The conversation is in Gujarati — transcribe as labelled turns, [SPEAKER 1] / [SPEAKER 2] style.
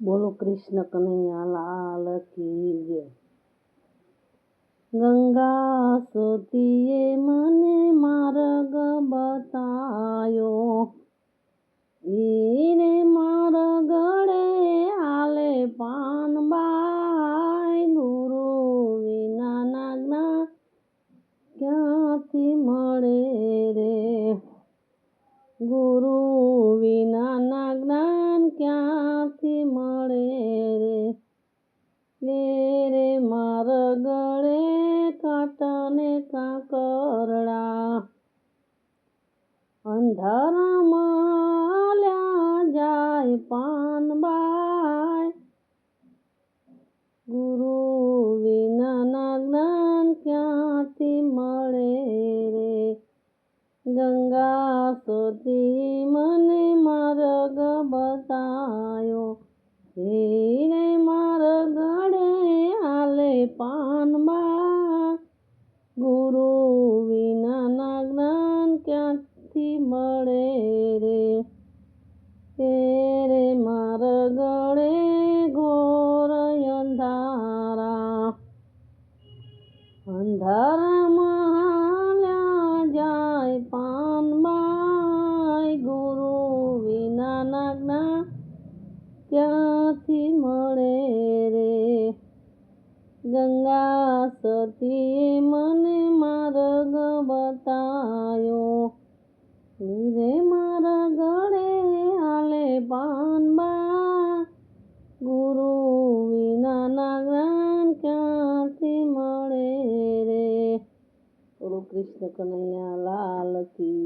[SPEAKER 1] બોલો કૃષ્ણ કનૈયાલાલ કી ગંગા સુતીએ મને માર્ગ બતાયો. ઈને કાંકરડા અંધારામાં લ્યા જાય પાનબાઈ ગુરુ વિનાના જ્ઞાન ક્યાંથી મળે રે ગંગા સતી મને માર્ગ બતાયો મળે રે તેરે મારા ગળે ઘોર અંધારા. અંધારામાં હાલ્યા જાય પાનબાઈ ગુરુ વિના નાગના, ક્યાંથી મળે રે? ગંગા સતીએ મને માર્ગ બતાયો રે મારા ગળે હાલે પાનબા ગુરુ વિનાના જ્ઞાન ક્યાંથી મળે રે? ગુરુ કૃષ્ણ કનૈયા લાલ કી